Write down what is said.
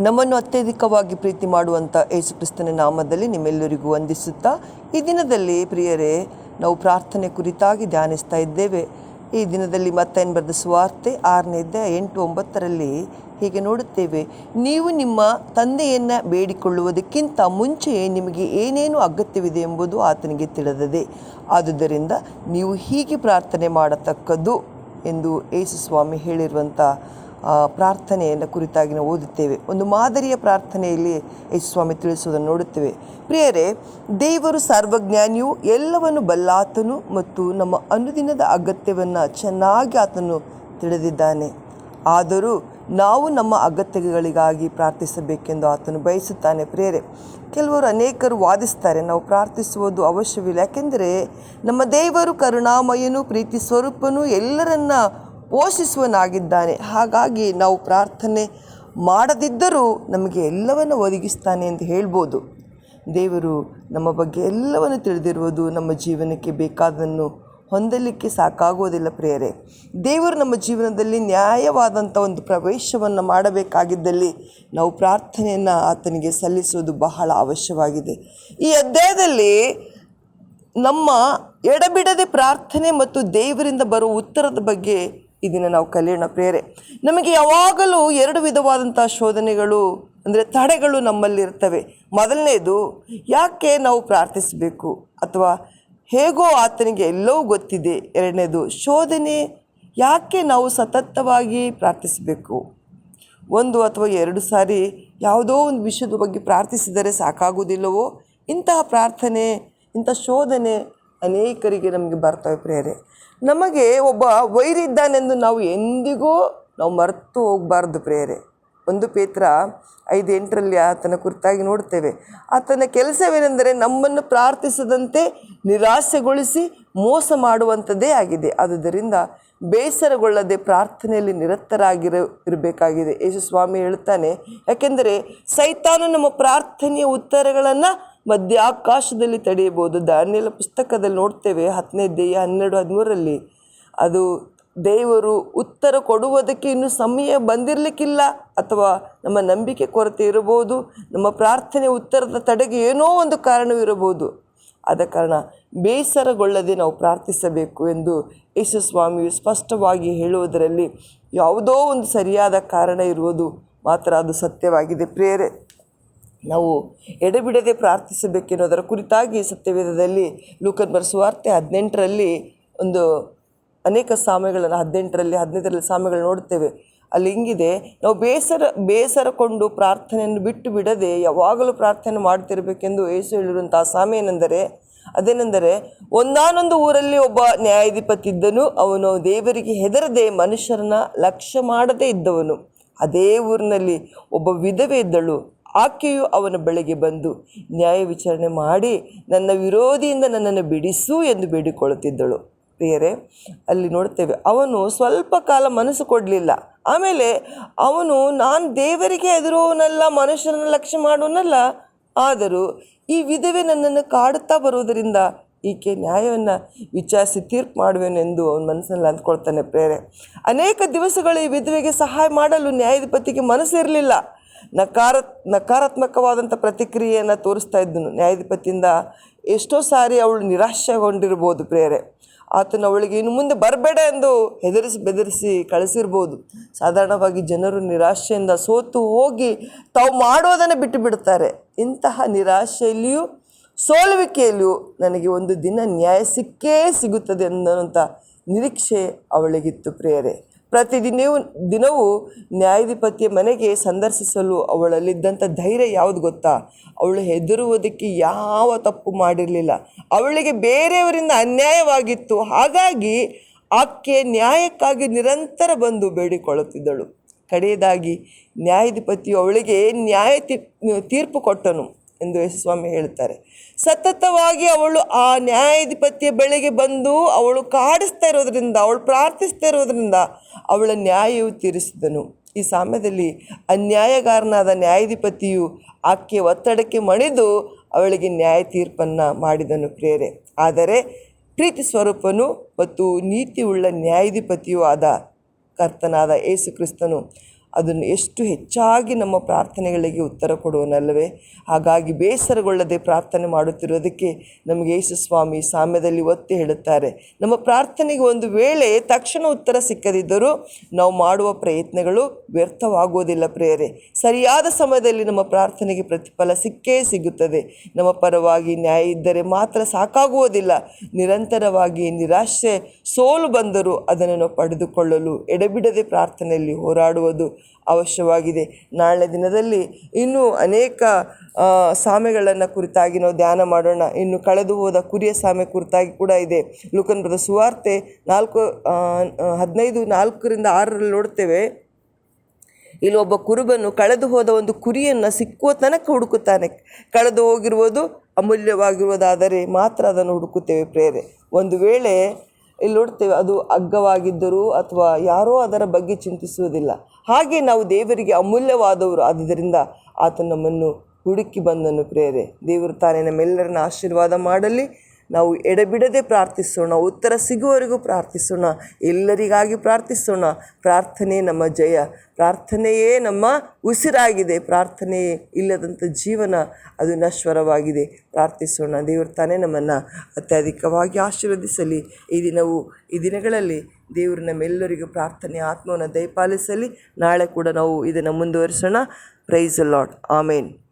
ನಮ್ಮನ್ನು ಅತ್ಯಧಿಕವಾಗಿ ಪ್ರೀತಿ ಮಾಡುವಂಥ ಯೇಸುಕ್ರಿಸ್ತನ ನಾಮದಲ್ಲಿ ನಿಮ್ಮೆಲ್ಲರಿಗೂ ವಂದಿಸುತ್ತಾ, ಈ ದಿನದಲ್ಲಿ ಪ್ರಿಯರೇ, ನಾವು ಪ್ರಾರ್ಥನೆ ಕುರಿತಾಗಿ ಧ್ಯಾನಿಸ್ತಾ ಇದ್ದೇವೆ. ಈ ದಿನದಲ್ಲಿ ಮತ್ತೇನು ಬರೆದ ಸುವಾರ್ತೆ ಅಧ್ಯಾಯ ಎಂಟು ಒಂಬತ್ತರಲ್ಲಿ ಹೀಗೆ ನೋಡುತ್ತೇವೆ, ನೀವು ನಿಮ್ಮ ತಂದೆಯನ್ನು ಬೇಡಿಕೊಳ್ಳುವುದಕ್ಕಿಂತ ಮುಂಚೆಯೇ ನಿಮಗೆ ಏನೇನು ಅಗತ್ಯವಿದೆ ಎಂಬುದು ಆತನಿಗೆ ತಿಳಿದದೆ. ಆದುದರಿಂದ ನೀವು ಹೀಗೆ ಪ್ರಾರ್ಥನೆ ಮಾಡತಕ್ಕದ್ದು ಎಂದು ಯೇಸುಸ್ವಾಮಿ ಹೇಳಿರುವಂಥ ಪ್ರಾರ್ಥನೆಯನ್ನು ಕುರಿತಾಗಿ ನಾವು ಓದುತ್ತೇವೆ. ಒಂದು ಮಾದರಿಯ ಪ್ರಾರ್ಥನೆಯಲ್ಲಿ ಯೇಸು ಸ್ವಾಮಿ ತಿಳಿಸುವುದನ್ನು ನೋಡುತ್ತೇವೆ. ಪ್ರಿಯರೇ, ದೇವರು ಸರ್ವಜ್ಞಾನಿಯು ಎಲ್ಲವನ್ನು ಬಲ್ಲಾತನು ಮತ್ತು ನಮ್ಮ ಅನುದಿನದ ಅಗತ್ಯವನ್ನು ಚೆನ್ನಾಗಿ ಆತನು ತಿಳಿದಿದ್ದಾನೆ. ಆದರೂ ನಾವು ನಮ್ಮ ಅಗತ್ಯಗಳಿಗಾಗಿ ಪ್ರಾರ್ಥಿಸಬೇಕೆಂದು ಆತನು ಬಯಸುತ್ತಾನೆ. ಪ್ರೇರೆ ಕೆಲವರು ಅನೇಕರು ವಾದಿಸ್ತಾರೆ, ನಾವು ಪ್ರಾರ್ಥಿಸುವುದು ಅವಶ್ಯವಿಲ್ಲ. ಯಾಕೆಂದರೆ, ನಮ್ಮ ದೇವರು ಕರುಣಾಮಯನು, ಪ್ರೀತಿ ಸ್ವರೂಪನು ಎಲ್ಲರನ್ನ ಪೋಷಿಸುವನಾಗಿದ್ದಾನೆ. ಹಾಗಾಗಿ ನಾವು ಪ್ರಾರ್ಥನೆ ಮಾಡದಿದ್ದರೂ ನಮಗೆ ಎಲ್ಲವನ್ನು ಒದಗಿಸ್ತಾನೆ ಎಂದು ಹೇಳ್ಬೋದು. ದೇವರು ನಮ್ಮ ಬಗ್ಗೆ ಎಲ್ಲವನ್ನು ತಿಳಿದಿರುವುದು ನಮ್ಮ ಜೀವನಕ್ಕೆ ಬೇಕಾದನ್ನು ಹೊಂದಲಿಕ್ಕೆ ಸಾಕಾಗುವುದಿಲ್ಲ ಪ್ರೇರೆ ದೇವರು ನಮ್ಮ ಜೀವನದಲ್ಲಿ ನ್ಯಾಯವಾದಂಥ ಒಂದು ಪ್ರವೇಶವನ್ನು ಮಾಡಬೇಕಾಗಿದ್ದಲ್ಲಿ ನಾವು ಪ್ರಾರ್ಥನೆಯನ್ನು ಆತನಿಗೆ ಸಲ್ಲಿಸುವುದು ಬಹಳ ಅವಶ್ಯವಾಗಿದೆ. ಈ ಅಧ್ಯಾಯದಲ್ಲಿ ನಮ್ಮ ಎಡಬಿಡದೆ ಪ್ರಾರ್ಥನೆ ಮತ್ತು ದೇವರಿಂದ ಬರುವ ಉತ್ತರದ ಬಗ್ಗೆ ಇದನ್ನು ನಾವು ಕಲಿಯೋಣ ಪ್ರೇರೆ ನಮಗೆ ಯಾವಾಗಲೂ ಎರಡು ವಿಧವಾದಂಥ ಶೋಧನೆಗಳು, ಅಂದರೆ ತಡೆಗಳು ನಮ್ಮಲ್ಲಿರ್ತವೆ. ಮೊದಲನೇದು, ಯಾಕೆ ನಾವು ಪ್ರಾರ್ಥಿಸಬೇಕು? ಅಥವಾ ಹೇಗೋ ಆತನಿಗೆ ಎಲ್ಲವೂ ಗೊತ್ತಿದೆ. ಎರಡನೇದು, ಶೋಧನೆ ಯಾಕೆ ನಾವು ಸತತವಾಗಿ ಪ್ರಾರ್ಥಿಸಬೇಕು? ಒಂದು ಅಥವಾ ಎರಡು ಸಾರಿ ಯಾವುದೋ ಒಂದು ವಿಷಯದ ಬಗ್ಗೆ ಪ್ರಾರ್ಥಿಸಿದರೆ ಸಾಕಾಗುವುದಿಲ್ಲವೋ? ಇಂತಹ ಪ್ರಾರ್ಥನೆ, ಇಂಥ ಶೋಧನೆ ಅನೇಕರಿಗೆ ನಮಗೆ ಬರ್ತವೆ ಪ್ರೇರೆ. ನಮಗೆ ಒಬ್ಬ ವೈರಿದ್ದಾನೆಂದು ನಾವು ಎಂದಿಗೂ ನಾವು ಮರೆತು ಹೋಗಬಾರ್ದು ಪ್ರೇರೆ. ಒಂದು ಪೇತ್ರ ಐದು ಎಂಟರಲ್ಲಿ ಆತನ ಕುರಿತಾಗಿ ನೋಡ್ತೇವೆ. ಆತನ ಕೆಲಸವೇನೆಂದರೆ ನಮ್ಮನ್ನು ಪ್ರಾರ್ಥಿಸದಂತೆ ನಿರಾಸೆಗೊಳಿಸಿ ಮೋಸ ಮಾಡುವಂಥದ್ದೇ ಆಗಿದೆ. ಆದುದರಿಂದ ಬೇಸರಗೊಳ್ಳದೆ ಪ್ರಾರ್ಥನೆಯಲ್ಲಿ ನಿರತರಾಗಿರ, ಇರಬೇಕಾಗಿದೆ. ಯೇಸು ಸ್ವಾಮಿ ಹೇಳ್ತಾನೆ, ಯಾಕೆಂದರೆ ಸೈತಾನು ನಮ್ಮ ಪ್ರಾರ್ಥನೆಯ ಉತ್ತರಗಳನ್ನು ಮಧ್ಯ ಆಕಾಶದಲ್ಲಿ ತಡೆಯಬಹುದು. ದಾನಿಯಲ ಪುಸ್ತಕದಲ್ಲಿ ನೋಡ್ತೇವೆ ಹತ್ತನೇ ದೇಹ ಹನ್ನೆರಡು ಹದಿಮೂರರಲ್ಲಿ. ಅದು ದೇವರು ಉತ್ತರ ಕೊಡುವುದಕ್ಕೆ ಇನ್ನೂ ಸಮಯ ಬಂದಿರಲಿಕ್ಕಿಲ್ಲ. ಅಥವಾ ನಮ್ಮ ನಂಬಿಕೆ ಕೊರತೆ ಇರಬಹುದು, ನಮ್ಮ ಪ್ರಾರ್ಥನೆ ಉತ್ತರದ ತಡೆಗೆ ಏನೋ ಒಂದು ಕಾರಣವಿರಬಹುದು ಆದ ಕಾರಣ ಬೇಸರಗೊಳ್ಳದೆ ನಾವು ಪ್ರಾರ್ಥಿಸಬೇಕು ಎಂದು ಯೇಸು ಸ್ವಾಮಿಯು ಸ್ಪಷ್ಟವಾಗಿ ಹೇಳುವುದರಲ್ಲಿ ಯಾವುದೋ ಒಂದು ಸರಿಯಾದ ಕಾರಣ ಇರುವುದು ಮಾತ್ರ ಅದು ಸತ್ಯವಾಗಿದೆ. ಪ್ರೇರೆ ನಾವು ಎಡೆಬಿಡದೆ ಪ್ರಾರ್ಥಿಸಬೇಕೆನ್ನುವುದರ ಕುರಿತಾಗಿ ಸತ್ಯವೇದದಲ್ಲಿ ಲೂಕನ್ ಬರೆಸುವಾರ್ತೆ ಹದಿನೆಂಟರಲ್ಲಿ ಒಂದು ಅನೇಕ ಸಾಮ್ಯಗಳನ್ನು, ಹದಿನೆಂಟರಲ್ಲಿ, ಹದಿನೈದರಲ್ಲಿ ಸಾಮ್ಯಗಳು ನೋಡುತ್ತೇವೆ. ಅಲ್ಲಿ ಹಿಂಗಿದೆ, ನಾವು ಬೇಸರ, ಬೇಸರಕೊಂಡು ಪ್ರಾರ್ಥನೆಯನ್ನು ಬಿಟ್ಟು ಬಿಡದೆ ಯಾವಾಗಲೂ ಪ್ರಾರ್ಥನೆ ಮಾಡ್ತಿರಬೇಕೆಂದು ಯೇಸು ಹೇಳಿರುವಂಥ ಸಾಮ್ಯ ಏನೆಂದರೆ, ಅದೇನೆಂದರೆ, ಒಂದಾನೊಂದು ಊರಲ್ಲಿ ಒಬ್ಬ ನ್ಯಾಯಾಧಿಪತಿ ಇದ್ದನು ಅವನು ದೇವರಿಗೆ ಹೆದರದೆ ಮನುಷ್ಯರನ್ನ ಲಕ್ಷ್ಯ ಮಾಡದೇ ಇದ್ದವನು. ಅದೇ ಊರಿನಲ್ಲಿ ಒಬ್ಬ ವಿಧವೆ ಇದ್ದಳು. ಆಕೆಯು ಅವನ ಬಳಿಗೆ ಬಂದು, ನ್ಯಾಯ ವಿಚಾರಣೆ ಮಾಡಿ, ನನ್ನ ವಿರೋಧಿಯಿಂದ ನನ್ನನ್ನು ಬಿಡಿಸು ಎಂದು ಬೇಡಿಕೊಳ್ಳುತ್ತಿದ್ದಳು. ಪ್ರಿಯರೇ, ಅಲ್ಲಿ ನೋಡ್ತೇವೆ, ಅವನು ಸ್ವಲ್ಪ ಕಾಲ ಮನಸ್ಸು ಕೊಡಲಿಲ್ಲ. ಆಮೇಲೆ ಅವನು, ನಾನು ದೇವರಿಗೆ ಎದುರುವವನಲ್ಲ ಮನುಷ್ಯರನ್ನು ಲಕ್ಷ್ಯ ಮಾಡುವನಲ್ಲ. ಆದರೂ ಈ ವಿಧವೆ ನನ್ನನ್ನು ಕಾಡುತ್ತಾ ಬರುವುದರಿಂದ ಈಕೆ ನ್ಯಾಯವನ್ನು ವಿಚಾರಿಸಿ ತೀರ್ಪು ಮಾಡುವೆನೆಂದು ಅವನ ಮನಸ್ಸಲ್ಲಿ ಅಂದ್ಕೊಳ್ತಾನೆ ಪ್ರೇರೆ. ಅನೇಕ ದಿವಸಗಳು ಈ ವಿಧವೆಗೆ ಸಹಾಯ ಮಾಡಲು ನ್ಯಾಯಾಧಿಪತಿಗೆ ಮನಸ್ಸಿರಲಿಲ್ಲ. ನಕಾರ, ನಕಾರಾತ್ಮಕವಾದಂಥ ಪ್ರತಿಕ್ರಿಯೆಯನ್ನು ತೋರಿಸ್ತಾ ಇದ್ದನು. ನ್ಯಾಯಾಧಿಪತಿಯಿಂದ ಎಷ್ಟೋ ಸಾರಿ ಅವಳು ನಿರಾಶೆಗೊಂಡಿರ್ಬೋದು ಪ್ರೇರೆ. ಆತನು ಅವಳಿಗೆ ಇನ್ನು ಮುಂದೆ ಬರಬೇಡ ಎಂದು ಹೆದರಿಸಿ ಬೆದರಿಸಿ ಕಳಿಸಿರ್ಬೋದು. ಸಾಧಾರಣವಾಗಿ ಜನರು ನಿರಾಶೆಯಿಂದ ಸೋತು ಹೋಗಿ ತಾವು ಮಾಡೋದನ್ನು ಬಿಟ್ಟು ಬಿಡ್ತಾರೆ ಇಂತಹ ನಿರಾಶೆಯಲ್ಲಿಯೂ ಸೋಲುವಿಕೆಯಲ್ಲಿಯೂ ನನಗೆ ಒಂದು ದಿನ ನ್ಯಾಯ ಸಿಕ್ಕೇ ಸಿಗುತ್ತದೆ ಅನ್ನುವಂಥ ನಿರೀಕ್ಷೆ ಅವಳಿಗಿತ್ತು ಪ್ರೇಯರೆ. ಪ್ರತಿದಿನವೂ, ದಿನವೂ ನ್ಯಾಯಾಧಿಪತಿಯ ಮನೆಗೆ ಸಂದರ್ಶಿಸಲು ಅವಳಲ್ಲಿದ್ದಂಥ ಧೈರ್ಯ ಯಾವುದು ಗೊತ್ತಾ? ಅವಳು ಹೆದರುವುದಕ್ಕೆ ಯಾವ ತಪ್ಪು ಮಾಡಿರಲಿಲ್ಲ. ಅವಳಿಗೆ ಬೇರೆಯವರಿಂದ ಅನ್ಯಾಯವಾಗಿತ್ತು. ಹಾಗಾಗಿ ಆಕೆ ನ್ಯಾಯಕ್ಕಾಗಿ ನಿರಂತರ ಬಂದು ಬೇಡಿಕೊಳ್ಳುತ್ತಿದ್ದಳು. ಕಡೆಯದಾಗಿ ನ್ಯಾಯಾಧಿಪತಿಯು ಅವಳಿಗೆ ನ್ಯಾಯ ತೀರ್ಪು ಕೊಟ್ಟನು. ಎಂದು ಯೇಸುಸ್ವಾಮಿ ಹೇಳ್ತಾರೆ. ಸತತವಾಗಿ ಅವಳು ಆ ನ್ಯಾಯಾಧಿಪತಿಯ ಬೆಳೆಗೆ ಬಂದು ಅವಳು ಕಾಡಿಸ್ತಾ ಇರೋದ್ರಿಂದ, ಅವಳು ಪ್ರಾರ್ಥಿಸ್ತಾ ಇರೋದ್ರಿಂದ ಅವಳ ನ್ಯಾಯವು ತೀರಿಸಿದನು. ಈ ಸಾಮ್ಯದಲ್ಲಿ ಅನ್ಯಾಯಗಾರನಾದ ನ್ಯಾಯಾಧಿಪತಿಯು ಆಕೆ ಒತ್ತಡಕ್ಕೆ ಮಣಿದು ಅವಳಿಗೆ ನ್ಯಾಯ ತೀರ್ಪನ್ನು ಮಾಡಿದನು ಪ್ರೇರೆ ಆದರೆ ಪ್ರೀತಿ ಸ್ವರೂಪನು ಮತ್ತು ನೀತಿಯುಳ್ಳ ನ್ಯಾಯಾಧಿಪತಿಯೂ ಆದ ಕರ್ತನಾದ ಯೇಸು ಕ್ರಿಸ್ತನು ಅದನ್ನು ಎಷ್ಟು ಹೆಚ್ಚಾಗಿ ನಮ್ಮ ಪ್ರಾರ್ಥನೆಗಳಿಗೆ ಉತ್ತರ ಕೊಡುವನಲ್ಲವೇ? ಹಾಗಾಗಿ ಬೇಸರಗೊಳ್ಳದೆ ಪ್ರಾರ್ಥನೆ ಮಾಡುತ್ತಿರುವುದಕ್ಕೆ ನಮಗೆ ಯೇಸು ಸ್ವಾಮಿ ಸಾಮ್ಯದಲ್ಲಿ ಒತ್ತಿ ಹೇಳುತ್ತಾರೆ, ನಮ್ಮ ಪ್ರಾರ್ಥನೆಗೆ ಒಂದು ವೇಳೆ ತಕ್ಷಣ ಉತ್ತರ ಸಿಕ್ಕದಿದ್ದರೂ ನಾವು ಮಾಡುವ ಪ್ರಯತ್ನಗಳು ವ್ಯರ್ಥವಾಗುವುದಿಲ್ಲ ಪ್ರೇರೆ ಸರಿಯಾದ ಸಮಯದಲ್ಲಿ ನಮ್ಮ ಪ್ರಾರ್ಥನೆಗೆ ಪ್ರತಿಫಲ ಸಿಕ್ಕೇ ಸಿಗುತ್ತದೆ. ನಮ್ಮ ಪರವಾಗಿ ನ್ಯಾಯ ಇದ್ದರೆ ಮಾತ್ರ ಸಾಕಾಗುವುದಿಲ್ಲ. ನಿರಂತರವಾಗಿ ನಿರಾಶೆ ಸೋಲು ಬಂದರೂ ಅದನ್ನು ಪಡೆದುಕೊಳ್ಳಲು ಎಡೆಬಿಡದೆ ಪ್ರಾರ್ಥನೆಯಲ್ಲಿ ಹೋರಾಡುವುದು ಅವಶ್ಯವಾಗಿದೆ. ನಾಳೆ ದಿನದಲ್ಲಿ ಇನ್ನೂ ಅನೇಕ ಸಾಮೆಗಳನ್ನು ಕುರಿತಾಗಿ ನಾವು ಧ್ಯಾನ ಮಾಡೋಣ. ಇನ್ನು ಕಳೆದು ಹೋದ ಕುರಿಯ ಸಾಮೆ ಕುರಿತಾಗಿ ಕೂಡ ಇದೆ. ಲುಕನ್ ಸುವಾರ್ತೆ ನಾಲ್ಕು ಹದಿನೈದು, ನಾಲ್ಕರಿಂದ ಆರರಲ್ಲಿ ನೋಡ್ತೇವೆ. ಇಲ್ಲಿ ಒಬ್ಬ ಕುರುಬನು ಕಳೆದು ಹೋದ ಒಂದು ಕುರಿಯನ್ನು ಸಿಕ್ಕುವ ತನಕ ಹುಡುಕುತ್ತಾನೆ. ಕಳೆದು ಹೋಗಿರುವುದು ಅಮೂಲ್ಯವಾಗಿರುವುದಾದರೆ ಮಾತ್ರ ಅದನ್ನು ಹುಡುಕುತ್ತೇವೆ ಪ್ರೇರೆ ಒಂದು ವೇಳೆ ಇಲ್ಲಿ ನೋಡ್ತೇವೆ, ಅದು ಅಗ್ಗವಾಗಿದ್ದರೂ ಅಥವಾ ಯಾರೋ ಅದರ ಬಗ್ಗೆ ಚಿಂತಿಸುವುದಿಲ್ಲ. ಹಾಗೆ ನಾವು ದೇವರಿಗೆ ಅಮೂಲ್ಯವಾದವರು ಆದ್ದರಿಂದ ಆತ ನಮ್ಮನ್ನು ಹುಡುಕಿ ಬಂದನು ಪ್ರೇರೆ ದೇವರು ತಾನೇ ನಮ್ಮೆಲ್ಲರನ್ನ ಆಶೀರ್ವಾದ ಮಾಡಲಿ. ನಾವು ಎಡೆಬಿಡದೆ ಪ್ರಾರ್ಥಿಸೋಣ, ಉತ್ತರ ಸಿಗುವವರೆಗೂ ಪ್ರಾರ್ಥಿಸೋಣ, ಎಲ್ಲರಿಗಾಗಿ ಪ್ರಾರ್ಥಿಸೋಣ. ಪ್ರಾರ್ಥನೆ ನಮ್ಮ ಜಯ. ಪ್ರಾರ್ಥನೆಯೇ ನಮ್ಮ ಉಸಿರಾಗಿದೆ. ಪ್ರಾರ್ಥನೆ ಇಲ್ಲದಂಥ ಜೀವನ ಅದು ನಶ್ವರವಾಗಿದೆ. ಪ್ರಾರ್ಥಿಸೋಣ. ದೇವರು ತಾನೇ ನಮ್ಮನ್ನು ಅತ್ಯಧಿಕವಾಗಿ ಆಶೀರ್ವದಿಸಲಿ. ಈ ದಿನವು, ಈ ದಿನಗಳಲ್ಲಿ ದೇವರು ನಮ್ಮೆಲ್ಲರಿಗೂ ಪ್ರಾರ್ಥನೆ, ಆತ್ಮವನ್ನು ದಯಪಾಲಿಸಲಿ. ನಾಳೆ ಕೂಡ ನಾವು ಇದನ್ನು ಮುಂದುವರಿಸೋಣ. ಪ್ರೈಸ್ ಲಾಡ್ ಆಮೇನ್